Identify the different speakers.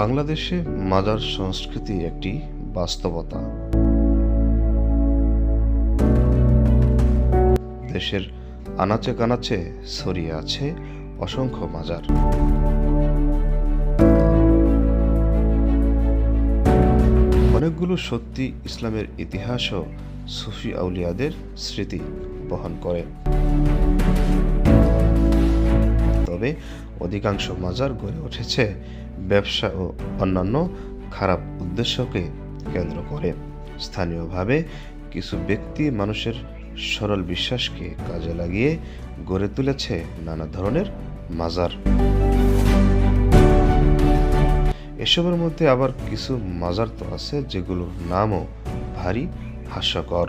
Speaker 1: বাংলাদেশে মাজার সংস্কৃতি একটি বাস্তবতা। দেশের আনাচে কানাচে ছড়িয়ে আছে অসংখ্য মাজার। অনেকগুলো সত্যি ইসলামের ইতিহাস ও সুফি আউলিয়াদের স্মৃতি বহন করে। তবে অধিকাংশ মাজার গড়ে উঠেছে। ব্যবসা ও অন্যান্য খারাপ উদ্দেশ্যকে কেন্দ্র করে। স্থানীয়ভাবে কিছু ব্যক্তি মানুষের সরল বিশ্বাসকে কাজে লাগিয়ে গড়ে তুলেছে নানা ধরনের মাজার। এসবের মধ্যে আবার কিছু মাজার তো আছে, যেগুলোর নামও ভারী, হাস্যকর।